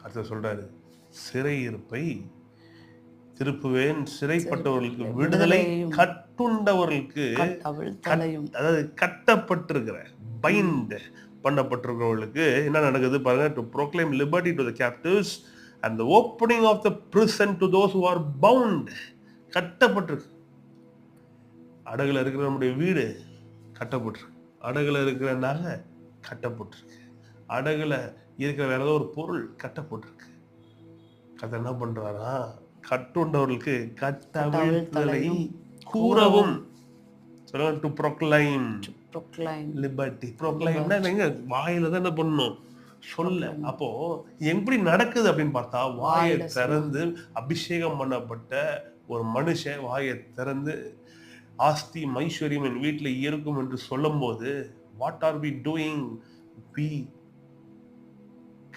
கர்த்தர் சொல்றாரு சிறையிருப்பை திருப்புவேன். சிறைப்பட்டவர்களுக்கு விடுதலை கட்டுண்டவர்களுக்கு அதாவது கட்டப்பட்டிருக்கிற பைண்ட் பண்ணப்பட்டிருக்கிறவர்களுக்கு என்ன நடக்குது பாருங்க to proclaim liberty to the captives and the opening of the prison to those who are bound கட்டப்பட்டிருக்கு. அடகுல இருக்கிற நம்முடைய வீடு கட்டப்பட்டிருக்கு. அடகுல இருக்கிற நகை கட்டப்பட்டிருக்கு. அடகுல இருக்கிற வேற ஏதோ ஒரு பொருள் கட்டப்பட்டிருக்கு. கதை என்ன பண்றாரா? கட்டுண்டவர்களுக்கு கட்டவிழ்த்தலையும் தலையும் கூறவும். டு ப்ரொக்ளைம் லிபர்ட்டி ப்ரொக்ளைம்னா எங்க வாயில தான் என்ன பண்ணணும்? சொல்ல. அப்போ எப்படி நடக்குது அப்படின்னு பார்த்தா வாயை திறந்து அபிஷேகம் பண்ணப்பட்ட ஒரு மனுஷன் வாயை திறந்து ஆஸ்தி ஐஸ்வர்யம் என் வீட்டில் இருக்கும் என்று சொல்லும்போது what are we doing we